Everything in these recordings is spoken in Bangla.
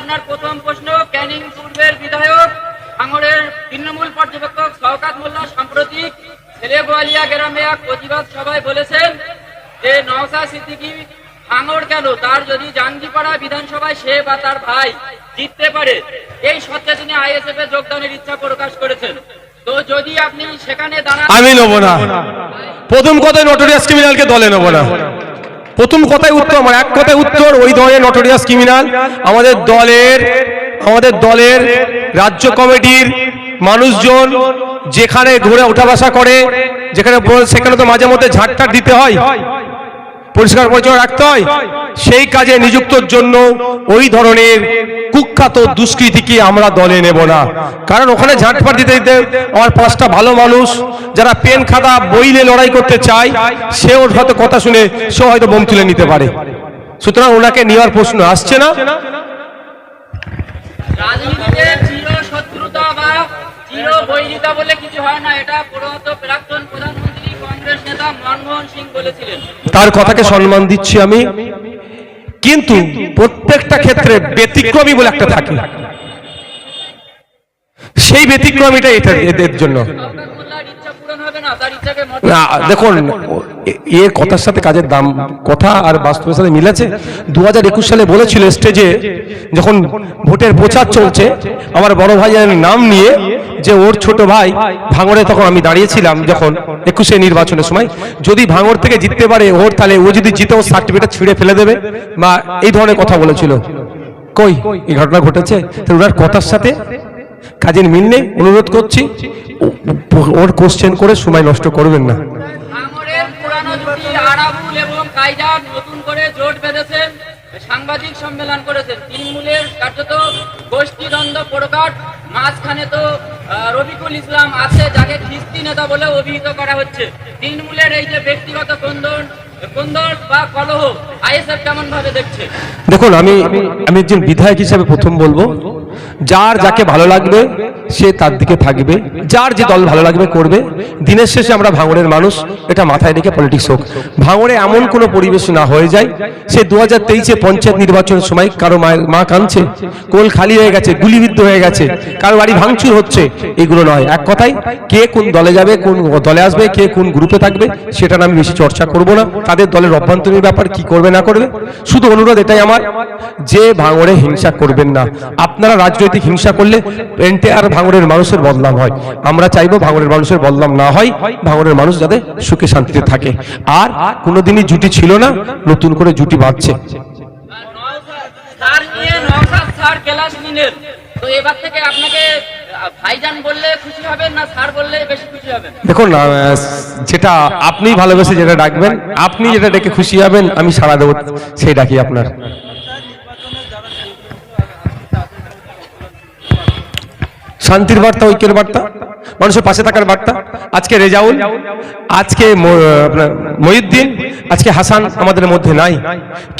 আপনার প্রথম প্রশ্ন, ক্যানিং পূর্বের বিধায়ক, ভাঙড়ের তৃণমূল পর্যবেক্ষক শওকাত মোল্লা সাম্প্রতিক ছেলে গোয়ালিয়া গ্রামে এক প্রতিবাদ সভায় বলেছেন যে নওসা সিদ্দিকী ভাঙড় কেন? তার যদি জাঙ্গিপাড়া বিধানসভায় সে বা তার ভাই জিততে পারে, এই সত্ত্বে তিনি আইএসএফ এ যোগদানের ইচ্ছা প্রকাশ করেছেন। তো যদি আপনি সেখানে দাঁড়ান আমি নেব না। প্রথম কথায় নটোরিয়াস ক্রিমিনালকে দলে নেব না। প্রথম কথায় উত্তর, আমার এক কথায় উত্তর, ওই ধরনের নটোরিয়াস ক্রিমিনাল আমাদের দলের আমাদের দলের রাজ্য কমিটির মানুষজন যেখানে ঘুরে ওঠা বাসা করে, যেখানে সেখানে তো মাঝে মধ্যে ঝাড়টার দিতে হয়। পরিষ্কার পরিচ্ছন্ন রাখতে হয়। সেই কাজে নিযুক্তর জন্য ওই ধরনের কুখ্যাত দুষ্কৃতিকে আমরা দলে নেব না। কারণ ওখানে ঝাঁটফাট দিতে দিতে আমার পাঁচটা ভালো মানুষ, যারা পেন খাতা, বইলে লড়াই করতে চায় সে ওর হয়তো কথা শুনে সেও হয়তো বোম তুলে নিতে পারে। সুতরাং ওনাকে নেওয়ার প্রশ্ন আসছে না। বলে কিছু হয় না, এটা তার কথাকে সম্মান দিচ্ছি আমি। কিন্তু প্রত্যেকটা ক্ষেত্রে ব্যতিক্রমী বলে একটা থাকে। সেই ব্যতিক্রমীটা এটা এদের জন্য। না দেখুন এ কথার সাথে কাজের দাম কথা আর বাস্তবের সাথে মিলেছে। দু হাজার একুশ সালে বলেছিল স্টেজে যখন ভোটের প্রচার চলছে আমার বড় ভাইয়ের নাম নিয়ে যে ওর ছোট ভাই ভাঙড়ে তখন আমি দাঁড়িয়েছিলাম যখন একুশে নির্বাচনের সময়। যদি ভাঙড় থেকে জিততে পারে ওর, তাহলে ও যদি জিতে ওর সার্টিফিকেট ছিঁড়ে ফেলে দেবে। বা এই ধরনের কথা বলেছিল। কই, এই ঘটনা ঘটেছে? তো ওনার কথার সাথে কাজের মিল নেই, অনুরোধ করছি। ওর কোশ্চেন করে সময় নষ্ট করবেন না। সাংবাদিক সম্মেলন করেছেন। তৃণমূলের কার্যত গোষ্ঠীদ্বন্দ্ব প্রকট, মাঝখানে তো রবিকুল ইসলাম আছে, যাকে খিস্তি নেতা বলে অভিহিত করা হচ্ছে। তৃণমূলের এই যে ব্যক্তিগত কন্দন বা আইএসএফ কেমন ভাবে দেখছে? দেখুন, আমি আমি একজন বিধায়ক হিসেবে প্রথম বলব। যার যাকে ভালো লাগবে সে তার দিকে থাকবে, যার যে দল ভালো লাগবে করবে। দিনের শেষে আমরা ভাঙড়ের মানুষ, এটা মাথায় রেখে পলিটিক্স হোক। ভাঙড়ে এমন কোনো পরিবেশ না হয়ে যায়, সে দু হাজার তেইশে পঞ্চায়েত নির্বাচনের সময় কারও মা কাঁদছে, কোল খালি হয়ে গেছে, গুলিবিদ্ধ হয়ে গেছে, কারও বাড়ি ভাঙচুর হচ্ছে, এগুলো নয়। এক কথায়, কে কোন দলে যাবে, কোন দলে আসবে, কে কোন গ্রুপে থাকবে, সেটা আমি বেশি চর্চা করব না। তাদের দলের অভ্যন্তরীণ ব্যাপার কি করবে, না করবে, শুধু অনুরোধ এটাই আমার, যে ভাঙড়ে হিংসা করবেন না। আপনারা রাজনৈতিক হিংসা করলে এনটিআর ভাঙড়ের মানুষের বদলাম হয়। আমরা চাইব ভাঙড়ের মানুষের বদলাম না হয় ভাঙড়ের মানুষ যাতে সুখে শান্তিতে থাকে। আর কোনোদিনই জুটি ছিল না নতুন করে জুটি বাঁধছে। স্যার নিয়ে নওশাদ স্যার ক্লাস নিলেন। তো এবার থেকে আপনাকে ভাইজান বললে খুশি হবেন না স্যার বললে বেশি খুশি হবেন? দেখুন যেটা আপনি ভালোবেসে যেটা ডাকবেন আপনি যেটা ডেকে খুশি হবেন আমি সাড়া দেবো সেই ডাকি আপনার। শান্তির বার্তা, ঐক্যের বার্তা, মানুষের পাশে থাকার বার্তা। আজকে রেজাউল, আজকে মহিউদ্দিন, আজকে হাসান আমাদের মধ্যে নাই।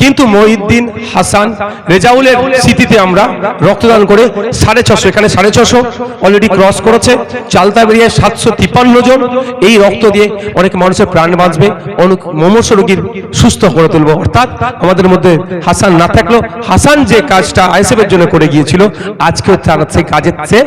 কিন্তু মহিউদ্দিন, হাসান, রেজাউলের স্মৃতিতে আমরা রক্তদান করে সাড়ে ছশো, এখানে সাড়ে ছশো অলরেডি ক্রস করেছে। চালতা বেরিয়ে সাতশো তিপ্পান্ন জন এই রক্ত দিয়ে অনেক মানুষের প্রাণ বাঁচবে। অনেক মমস রোগীর সুস্থ করে তুলবো। অর্থাৎ আমাদের মধ্যে হাসান না থাকলেও হাসান যে কাজটা আইএসএফের জন্য করে গিয়েছিল, আজকেও তার সেই কাজের চেয়ে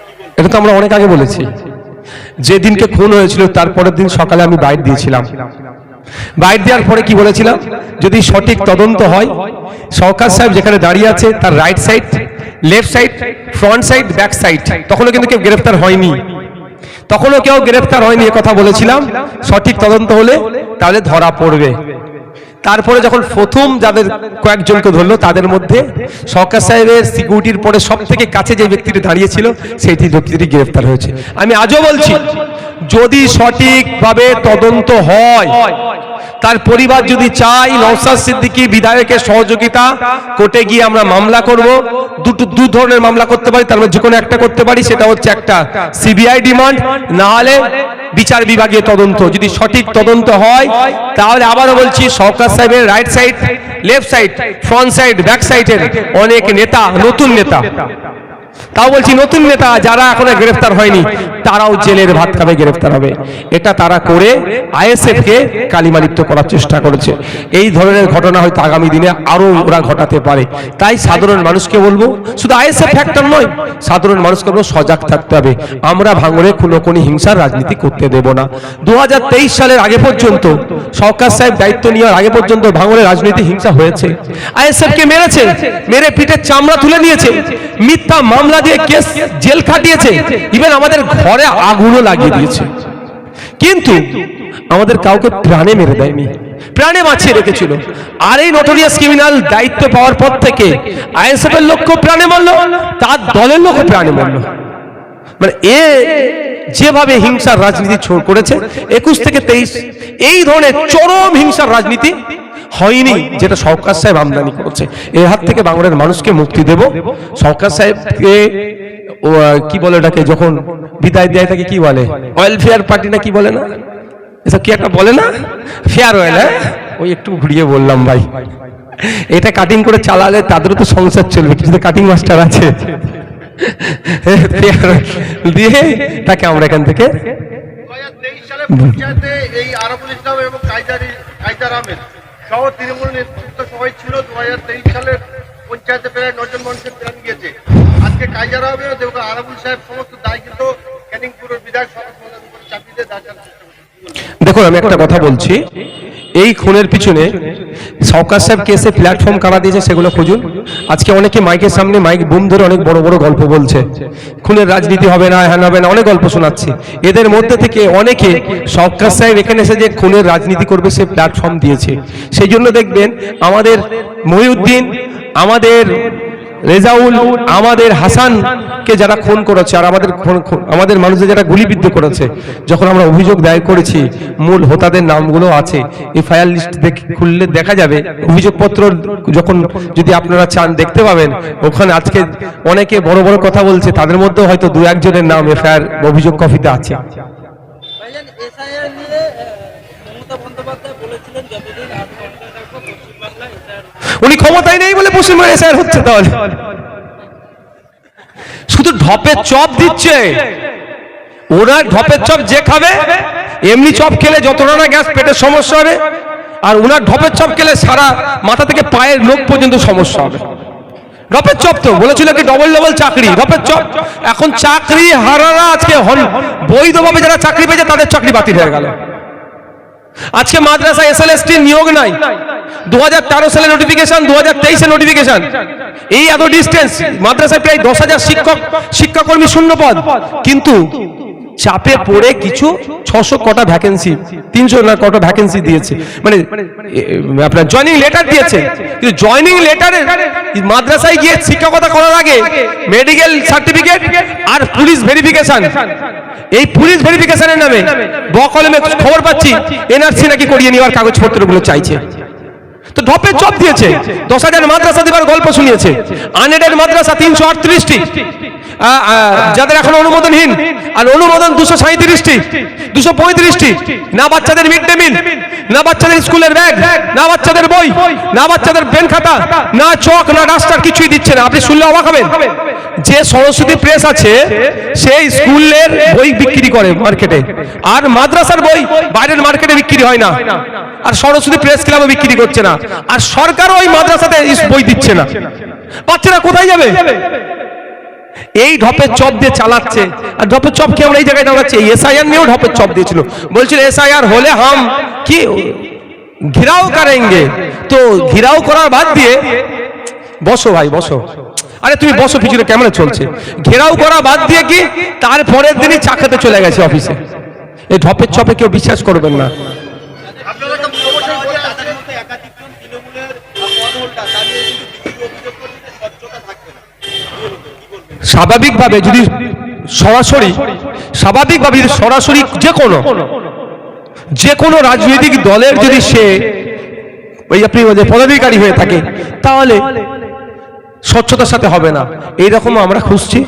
এটা তো আমরা অনেক আগে বলেছি। যেদিনকে খুন হয়েছিল তারপরের দিন সকালে আমি বাইট দিয়েছিলাম। বাইট দেওয়ার পরে কি বলেছিলাম? যদি সঠিক তদন্ত হয়, সরকার সাহেব যেখানে দাঁড়িয়ে আছে, তার right side left side front side back side তখনও কিন্তু কেউ গ্রেফতার হয়নি। তখনও কেউ গ্রেফতার হয়নি কথা বলেছিলাম। সঠিক তদন্ত হলে তাহলে ধরা পড়বে। তারপরে যখন প্রথম যাদের কয়েকজনকে ধরলো, তাদের মধ্যে সরকার সাহেবের সিকিউরিটির পরে সব থেকে কাছে যে ব্যক্তিটি দাঁড়িয়েছিল সেই ব্যক্তিটি গ্রেফতার হয়েছে। আমি আজও বলছি, যদি সঠিকভাবে তদন্ত হয়, তার পরিবার যদি চাই নওসাদ সিদ্দিকী বিধায়কের সহযোগিতা, কোর্টে গিয়ে আমরা মামলা করব, দুটো দু ধরনের মামলা করতে পারি, তার মধ্যে যে কোনো একটা করতে পারি, সেটা হচ্ছে একটা সিবিআই ডিমান্ড না হলে বিচার বিভাগীয় তদন্ত। যদি সঠিক তদন্ত হয়, তাহলে আবারও বলছি, সরকার সাহেবের right side left side front side back সাইডের অনেক নেতা, নতুন নেতা। তাও বলছি নতুন নেতা যারা এখনও গ্রেফতার হয়নি, তারাও জেলের ভাত খাবে, গ্রেফতার হবে। এটা তারা করে আইএসএফ কে কালিমালিপ্ত করার চেষ্টা করেছে। এই ধরনের ঘটনা হয়তো আগামী দিনে আরও ওরা ঘটাতে পারে। তাই সাধারণ মানুষকে বলব, শুধু আইএসএফ ফ্যাক্টর নয়, সাধারণ মানুষকে বলব, সজাগ থাকতে হবে। আমরা ভাঙড়ে কোনো কোনো হিংসার রাজনীতি করতে দেব না। দু হাজার তেইশ সালের আগে পর্যন্ত, সরকার সাহেব দায়িত্ব নেওয়ার আগে পর্যন্ত ভাঙড়ে রাজনীতি হিংসা হয়েছে। আইএসএফ কে মেরেছে, মেরে পিঠের চামড়া তুলে নিয়েছে। মিথ্যা মামলা দিয়ে কেস জেল খাটিয়েছে। ইভেন আমাদের ঘরে আগুনও লাগিয়ে দিয়েছে। কিন্তু আমাদের কাউকে প্রাণে মেরে দেয়নি। প্রাণে বাঁচিয়ে রেখেছিল। আর এই নোটোরিয়াস ক্রিমিনাল দায়িত্ব পাওয়ার পর থেকে আইএসএফ এর লোকও প্রাণে মারল, তার দলের লোকও প্রাণে মারল। মানে এ যেভাবে হিংসার রাজনীতি করেছে, একুশ থেকে তেইশ, এই ধরনের চরম হিংসার রাজনীতি হয়নি, যেটা সরকার সাহেব আমদানি করেছে। এর হাত থেকে বাংলার মানুষকে মুক্তি দেব। সরকার সাহেবকে কি বলে ওটাকে, যখন বিদায় দেয় তাকে কি বলে? ওয়েলফেয়ার পার্টি না কি বলে না? এসব কি একটা বলে না? ফেয়ার ওয়েল হ্যাঁ? ওই একটু ঘুরিয়ে বললাম ভাই। এটা কাটিং করে চালালে তাদেরও তো সংসার চলবে, কিছু কাটিং মাস্টার আছে। দিয়ে তাকে আমরা এখান থেকে এই ইসলাম এবং কাইজারি কাইজার আহমেদ সহ তৃণমূল নেতৃত্ব সবাই ছিল। দু হাজার তেইশ সালের পঞ্চায়েতে প্রায় নজন মানুষের প্রাণ গিয়েছে। আজকে কাইজার হবে দেখো আরবুল সাহেব সমস্ত দায় কিন্তু ক্যানিংপুরের বিধায়ক সরকার চাকরিতে। দেখুন, আমি একটা কথা বলছি। এই খুনের পিছনে সরকার সাহেব কেসে প্ল্যাটফর্ম কারা দিয়েছে সেগুলো খুঁজুন। আজকে অনেকে মাইকের সামনে মাইক বুম ধরে অনেক বড় বড় গল্প বলছে। খুনের রাজনীতি হবে না হ্যান হবে না, অনেক গল্প শোনাচ্ছে। এদের মধ্যে থেকে অনেকে সরকার সাহেব এখানে এসে যে খুনের রাজনীতি করবে সে প্ল্যাটফর্ম দিয়েছে। সেই জন্য দেখবেন আমাদের মহিউদ্দিন, আমাদের রেজাউল আমাদের হাসানকে যারা খুন করেছে আর আমাদের আমাদের মানুষদের যারা গুলিবিদ্ধ করেছে, যখন আমরা অভিযোগ দায়ের করেছি, মূল হোতাদের নামগুলো আছে এফআইআর লিস্ট দেখে খুললে দেখা যাবে, অভিযোগপত্র যখন যদি আপনারা চান দেখতে পাবেন, ওখানে আজকে অনেকে বড় বড় কথা বলছে, তাদের মধ্যে হয়তো দু একজনের নাম এফআইআর অভিযোগ কপিতে আছে। বলেছিলেন, যতদিন থাকব পশ্চিমবাংলা উনি ক্ষমতায় নেই বলে পশ্চিমবঙ্গে এসআইআর হচ্ছে তাহলে। শুধু ঢপের চপ দিচ্ছে। ওনার ঢপের চপ যে খাবে, এমনি চপ খেলে যতটা না গ্যাস পেটের সমস্যা হবে, আর ওনার ঢপের চপ খেলে সারা মাথা থেকে পায়ের লোক পর্যন্ত সমস্যা হবে। রপের চপ তো, বলেছিল কি ডবল ডবল চাকরি রপের চপ। এখন চাকরি হারারা আজকে হল বৈধভাবে যারা চাকরি পেয়েছে তাদের চাকরি বাতিল হয়ে গেল। আজকে মাদ্রাসা এসএলএসটি নিয়োগ নাই। দু হাজার তেরো সালে নোটিফিকেশন দু হাজার তেইশে নোটিফিকেশন এই এত ডিস্টেন্স মাদ্রাসায় প্রায় দশ হাজার শিক্ষক, শিক্ষাকর্মী শূন্য পদ কিন্তু চাপে পড়ে কিছু ছশো কটা ভ্যাকেন্সি তিনশো না কটা ভ্যাকেন্সি দিয়েছে। মানে আপনার জয়নিং লেটার দিয়েছে। কিন্তু জয়নিং লেটারে মাদ্রাসায় গিয়ে শিক্ষকতা করার আগে মেডিকেল সার্টিফিকেট আর পুলিশ ভেরিফিকেশন এই পুলিশ ভেরিফিকেশনের নামে বকলমে খবর পাচ্ছি, এনআরসি নাকি করিয়ে নেওয়ার কাগজপত্রগুলো চাইছে। তো ঢপের চপ দিয়েছে। দশ হাজার মাদ্রাসা দেবার গল্প শুনিয়েছে। আনেডের মাদ্রাসা তিনশো আটত্রিশটি। যাদের এখন অনুমোদনহীন, আর অনুমোদন দুশো সাঁত্রিশটি দুশো পঁয়ত্রিশটি, না বাচ্চাদের মিড ডে মিল, না বাচ্চাদের স্কুলের ব্যাগ, না বাচ্চাদের বই, না বাচ্চাদের পেন খাতা, না চক, না ডাস্টার কিছুই দিচ্ছে না। আপনি শুনলে অবাক হবেন। যে সরস্বতী প্রেস আছে সেই স্কুলের বই বিক্রি করে মার্কেটে, আর মাদ্রাসার বই বাইরের মার্কেটে বিক্রি হয় না। আর সরস্বতী প্রেস ক্লাবে বিক্রি করছে না। আর সরকারও ওই মাদ্রাসাতে বই দিচ্ছে না। বাচ্চারা কোথায় যাবে? এই ঢপের চপ দিয়ে চালাচ্ছে। আর ঢপের চপ কি আমরা এই জায়গায় দাঁড়াচ্ছি? এসআইআর নিয়েও ঢপের চপ দিয়েছিল। বলছিল এসআইআর হলে হাম, কি ঘিরাও করেঙ্গে? তো ঘিরাও করার বাদ দিয়ে, বসো ভাই, বসো। আরে তুমি বসো, পিছনে ক্যামেরা চলছে। ঘেরাও করা বাদ দিয়ে কি তারপরের দিনই চা খেতে চলে গেছে অফিসে এই ঢপের চপে কেউ বিশ্বাস করবেন না আপনারা তো অবশ্যই বলে আছেন তাদের মধ্যে একাধিকজন তৃণমূলের পদহোল্ডার তাদের কিন্তু বিজেপি অভিযোগ করছে যে স্বচ্ছতা থাকবে না স্বাভাবিকভাবে যদি সরাসরি, স্বাভাবিকভাবে যদি সরাসরি যে কোনো যে কোনো রাজনৈতিক দলের যদি সে ওই আপনি পদাধিকারী হয়ে থাকে, তাহলে স্বচ্ছতার সাথে হবে না। এইরকম আমরা খুঁজছি,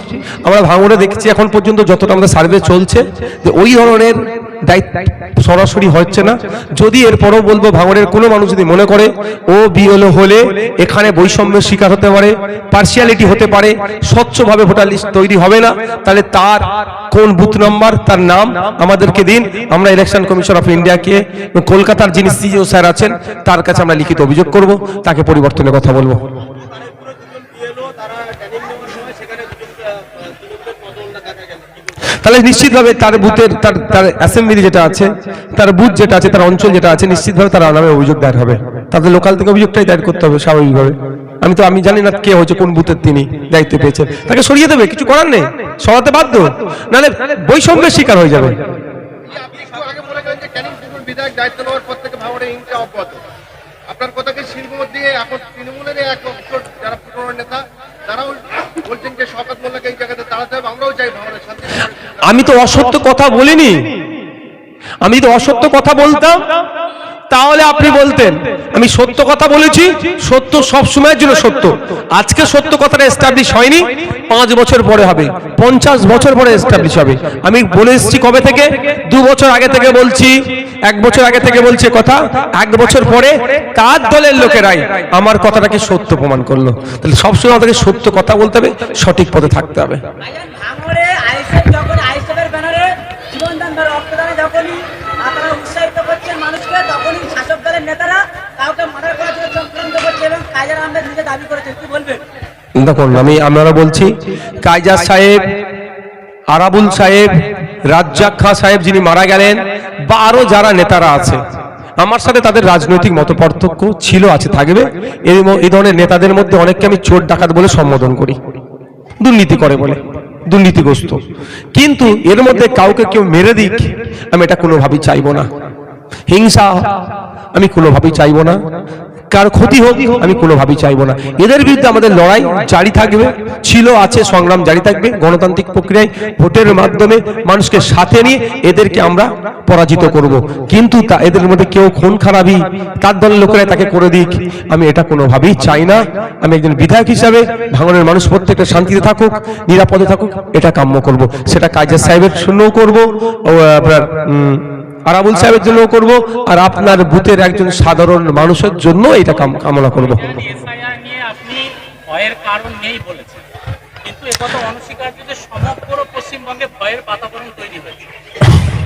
আমরা ভাঙড়ে দেখছি এখন পর্যন্ত যতটা আমাদের সার্ভে চলছে, যে ওই ধরনের দায়িত্ব সরাসরি হচ্ছে না। যদি এরপরও বলব ভাঙড়ের কোনো মানুষ যদি মনে করে, ও বিএলও হলে এখানে বৈষম্যের শিকার হতে পারে পার্সিয়ালিটি হতে পারে, স্বচ্ছভাবে ভোটার লিস্ট তৈরি হবে না, তাহলে তার কোন বুথ নাম্বার, তার নাম আমাদেরকে দিন। আমরা ইলেকশন কমিশন অফ ইন্ডিয়াকে কলকাতার যিনি সিইও স্যার আছেন, তার কাছে আমরা লিখিত অভিযোগ করব, তাকে পরিবর্তনের কথা বলব তারপরে দুজন বিএলও তারা ট্রেনিং নেওয়ার সময় সেখানে দুজন আহ, তৃণমূলের পদলটা দেখা গেল কি বলবেন? তাহলে নিশ্চিতভাবে তার বুথের, তার তার অ্যাসেম্বলি যেটা আছে, তার বুথ যেটা আছে, তার অঞ্চল যেটা আছে, নিশ্চিতভাবে তার নামে অভিযোগ দায়ের হবে। তাদের লোকাল থেকে অভিযোগটাই দায়ের করতে হবে স্বাভাবিকভাবে। আমি তো, আমি জানি না কে হচ্ছে কোন বুথের তিনি দায়িত্ব পেয়েছেন তাকে সরিয়ে দেবে, কিছু করার নেই। সরাতে বাধ্য। নাহলে বৈষম্যের শিকার হয়ে যাবে। আপনার কথাকে শিল্পমত দিয়ে আমি তো অসত্য কথা বলিনি। আমি তো অসত্য কথা বলতাম। তাহলে আপনি বলতেন, আমি সত্য কথা বলেছি, সত্য সব সময়ের জন্য সত্য। আজকে সত্য কথাটা এস্টাবলিশ হয়নি, পাঁচ বছর পরে হবে, পঞ্চাশ বছর পরে এস্টাবলিশ হবে। আমি বলে এসেছি কবে থেকে? দু বছর আগে থেকে বলছি, এক বছর আগে থেকে বলছে কথা, এক বছর পরে তার দলের লোকেরাই আমার কথাটাকে সত্য প্রমাণ করল। তাহলে সবসময় আমাদেরকে সত্য কথা বলতে হবে, সঠিক পথে থাকতে হবে। যখন আইএসএফের ব্যানারে জীবনদান বা রক্তদানে যখনই আপনারা উৎসাহিত করছেন মানুষকে তখনই শাসক দলের নেতারা কাউকে মার্ডার করার জন্য চক্রান্ত করছে এবং দেখুন, আমি আপনারা বলছি কাইজার সাহেব, আরাবুল সাহেব রাজ্জাক খাঁ সাহেব যিনি মারা গেলেন, বা আরও যারা নেতারা আছে, আমার সাথে তাদের রাজনৈতিক মত ছিল, আছে, থাকবে। এই এই ধরনের নেতাদের মধ্যে অনেককে আমি চোর ডাকাত বলে সম্বোধন করি। দুর্নীতি করে বলে, দুর্নীতিগ্রস্ত। কিন্তু এর মধ্যে কাউকে কেউ মেরে দিক, আমি এটা কোনোভাবেই চাইব না। হিংসা, আমি কোনোভাবেই চাইব না। কার ক্ষতি হোক আমি কোনোভাবেই চাইব না। এদের বিরুদ্ধে আমাদের লড়াই জারি থাকবে ছিল আছে সংগ্রাম জারি থাকবে গণতান্ত্রিক প্রক্রিয়ায় ভোটের মাধ্যমে মানুষকে সাথে নিয়ে এদেরকে আমরা পরাজিত করব। কিন্তু তা এদের মধ্যে কেউ খুন খারাপই তার দলের লোকেরা তাকে করে দিক আমি এটা কোনোভাবেই চাই না। আমি একজন বিধায়ক হিসাবে ভাঙনের মানুষ প্রত্যেকটা শান্তিতে থাকুক নিরাপদে থাকুক এটা কাম্য করব। সেটা কাজের সাহেবের শূন্যও করব ও আপনার উম, আরাবুল সাহেবের জন্য করব আর আপনার বুথের একজন সাধারণ মানুষের জন্য এটা কামনা করব আপনি ভয়ের কারণ নেই বলেছেন কিন্তু অনস্বীকার্য সমগ্র পশ্চিমবঙ্গে ভয়ের বাতাবরণ তৈরি হয়েছে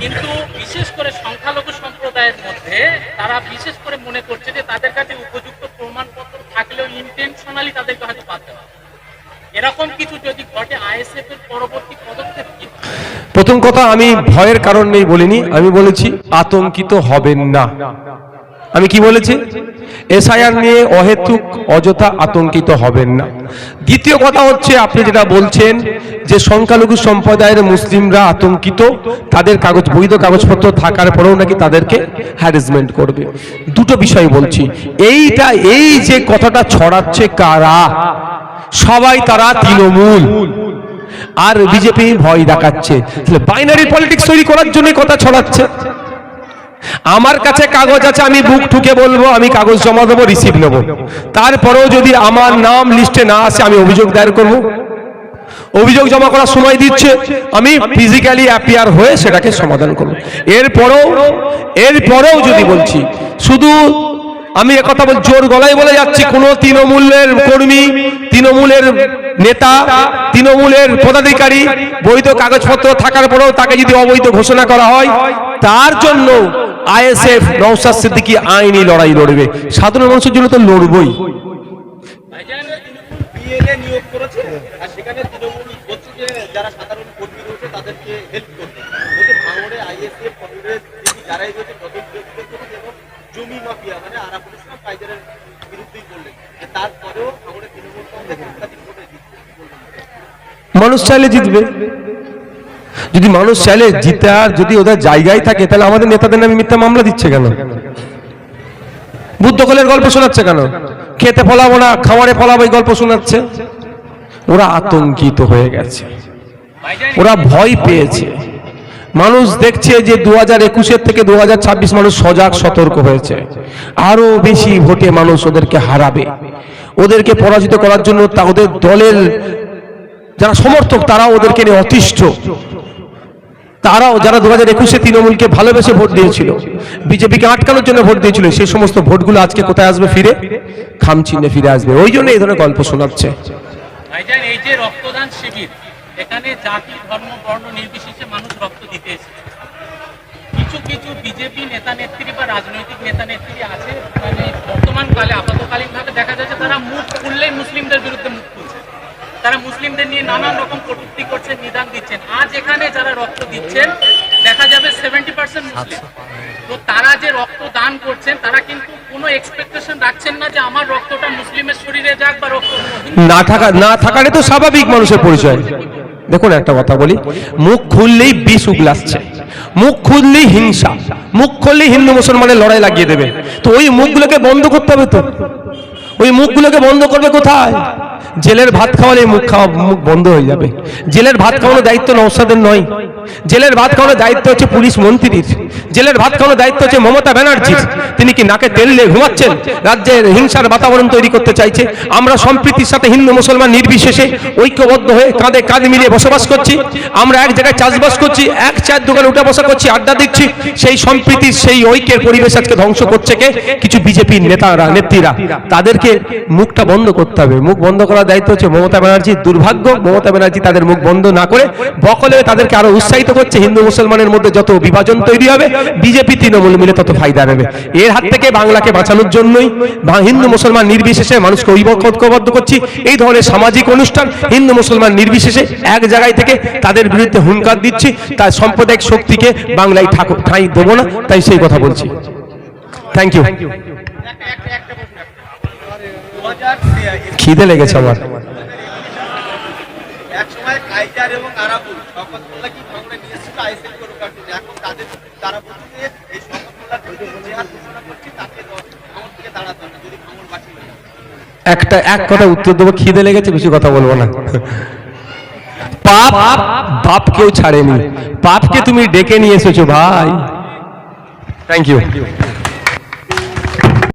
কিন্তু বিশেষ করে সংখ্যালঘু সম্প্রদায়ের মধ্যে তারা বিশেষ করে মনে করছে যে তাদের কাছে উপযুক্ত প্রমাণপত্র থাকলেও ইন্টেনশনালি তাদেরকে হয়তো বাধ্য হবে এরকম কিছু যদি ঘটে আইএসএফ এর পরবর্তী? প্রথম কথা, আমি ভয়ের কারণ নেই বলিনি, আমি বলেছি আতঙ্কিত হবেন না। আমি কি বলেছি? এসআইআর নিয়ে অহেতুক, অযথা আতঙ্কিত হবেন না। দ্বিতীয় কথা হচ্ছে, আপনি যেটা বলছেন যে সংখ্যালঘু সম্প্রদায়ের মুসলিমরা আতঙ্কিত, তাদের কাগজ, বৈধ কাগজপত্র থাকার পরেও নাকি তাদেরকে হ্যারাসমেন্ট করবে। দুটো বিষয় বলছি। এইটা, এই যে কথাটা ছড়াচ্ছে কারা? সবাই তারা তৃণমূল। আর বিজেপি ভয় দেখাচ্ছে। তাহলে বাইনারি পলিটিক্স তৈরি করার জন্য কথা ছড়াচ্ছে। আমার কাছে কাগজ আছে আমি বুক ঠুকে বলব আমি কাগজ জমা দেবো রিসিভ নেব। তারপরেও যদি আমার নাম লিস্টে না আসে আমি অভিযোগ দায়ের করব। অভিযোগ জমা করার সময় দিচ্ছে আমি ফিজিক্যালি অ্যাপিয়ার হয়ে সেটাকে সমাধান করব। এরপরেও এরপরেও যদি বলছি শুধু আমি একথা বল জোর গলায় বলে যাচ্ছি। কোন তৃণমূলের কর্মী, তৃণমূলের নেতা, তৃণমূলের পদাধিকারী, বৈধ কাগজপত্র থাকার পরেও তাকে যদি অবৈধ ঘোষণা করা হয়, তার জন্য আইএসএফ নৌসাদ সিদ্দিকী আইনি লড়াই লড়বে। সাধারণ মানুষের জন্য তো লড়বই বিএলএ নিয়োগ করেছে আর সেখানে তৃণমূল বলছে যে যারা সাধারণ কর্মী রয়েছে তাদেরকে হেল্প করবে বলছে ভাঙড়ে আইএসএফ কংগ্রেস দিদি যারাই রয়েছে তদন্ত করবে এবং জমি মাফিয়া মানে আরাফুল ইসলাম কাইজারের বিরুদ্ধেই বললেন যে তারপরেও ভাঙড়ে তৃণমূল কংগ্রেস একাধিক ভোটে জিতছে কি বলবেন? মানুষ চাইলে জিতবে। যদি মানুষ চাইলে জিতার যদি ওদের জায়গায় থাকে, তাহলে আমাদের নেতাদের নামে মিথ্যা মামলা দিচ্ছে কেন? বুদ্ধকলের গল্প শোনাচ্ছে কেন? খেতে ফলাবো না খামারে ফলাবো এই গল্প শোনাচ্ছে। ওরা আতঙ্কিত হয়ে গেছে। ওরা ভয় পেয়েছে। মানুষ দেখছে যে দু হাজার একুশের থেকে দু হাজার ছাব্বিশ মানুষ সজাগ, সতর্ক হয়েছে। আরও বেশি ভোটে মানুষ ওদেরকে হারাবে। ওদেরকে পরাজিত করার জন্য ওদের দলের যারা সমর্থক তারা ওদেরকে নিয়ে অতিষ্ঠ। তারাও যারা দু হাজার একুশে তৃণমূলকে ভালোবেসে ভোট দিয়েছিল, বিজেপিকে আটকানোর জন্য ভোট দিয়েছিল সেই সমস্ত ভোটগুলো আজকে কোথায় আসবে ফিরে? খামচিহ্নে ফিরে আসবে। ওই জন্য এই ধরনের গল্প শোনাচ্ছে। এই যে রক্তদান শিবির, এখানে জাতি, ধর্ম, বর্ণ নির্বিশেষে মানুষ রক্ত দিতে কিছু কিছু বিজেপি নেতা বা রাজনৈতিক নেতা আছে মানে বর্তমান কালে আপাতকালীন ভাবে দেখা যাচ্ছে তারা মুখ খুললেই মুসলিমদের বিরুদ্ধে মুখ খুলছে। তারা মুসলিমদের নিয়ে নানান রকম কটূক্তি করছেন নিদান দিচ্ছেন। আজ এখানে যারা রক্ত দিচ্ছেন দেখা যাবে সেভেন্টি পার্সেন্ট মুসলিম। তো তারা যে রক্ত দান করছেন তারা কিন্তু কোনো এক্সপেকটেশন রাখছেন না যে আমার রক্তটা মুসলিমের শরীরে যাক বা রক্ত না থাকা না থাকারে তো স্বাভাবিক মানুষের পরিচয়। দেখুন একটা কথা বলি। মুখ খুললেই বিষ উগলাচ্ছে মুখ খুললেই হিংসা। মুখ খুললেই হিন্দু মুসলমানের লড়াই লাগিয়ে দেবে। তো ওই মুখগুলোকে বন্ধ করতে হবে তো? ওই মুখগুলোকে বন্ধ করবে কোথায়? জেলের ভাত খাওয়ালে মুখ খাওয়া মুখ বন্ধ হয়ে যাবে। জেলের ভাত খাওয়ানোর দায়িত্ব নৌসাদের নয়। জেলের ভাত খাওয়ানোর দায়িত্ব হচ্ছে পুলিশ মন্ত্রীর জেলের ভাত খাওয়ানোর দায়িত্ব হচ্ছে মমতা ব্যানার্জির। তিনি কি নাকে তেল দিয়ে ঘুমাচ্ছেন? রাজ্যের হিংসার বাতাবরণ তৈরি করতে চাইছে। আমরা সম্প্রীতির সাথে হিন্দু মুসলমান নির্বিশেষে ঐক্যবদ্ধ হয়ে কাঁধে কাঁধ মিলিয়ে বসবাস করছি। আমরা এক জায়গায় চাষবাস করছি, এক চার দোকানে উঠা বসা করছি, আড্ডা দিচ্ছি। সেই সম্প্রীতির, সেই ঐক্যের পরিবেশ আজকে ধ্বংস করছে কে? কিছু বিজেপির নেতারা, নেত্রীরা। তাদেরকে মুখটা বন্ধ করতে হবে। মুখ বন্ধ করার দায়িত্ব হচ্ছে মমতা ব্যানার্জির দুর্ভাগ্য, মমতা ব্যানার্জি তাদের মুখ বন্ধ না করে বকলে তাদেরকে আরও উৎসাহিত করছে হিন্দু মুসলমানের মধ্যে যত বিভাজন তৈরি হবে, বিজেপি, তৃণমূল মিলে তত ফায়দা নেবে। এর হাত থেকে বাংলাকে বাঁচানোর জন্যই হিন্দু মুসলমান নির্বিশেষে মানুষকে ঐক্যবদ্ধ করছি। এই ধরনের সামাজিক অনুষ্ঠান হিন্দু মুসলমান নির্বিশেষে এক জায়গায় থেকে তাদের বিরুদ্ধে হুঙ্কার দিচ্ছি। তার সাম্প্রদায়িক শক্তিকে বাংলায় ঠাঁই দেবো না, তাই সেই কথা বলছি। থ্যাংক ইউ খিদে লেগেছে আমার। একটা এক কথা উত্তর দেবো খিদে লেগেছে বেশি কথা বলব না। পাপ বাপ কেউ ছাড়েনি। পাপকে তুমি ডেকে নিয়ে এসেছ ভাই। Thank you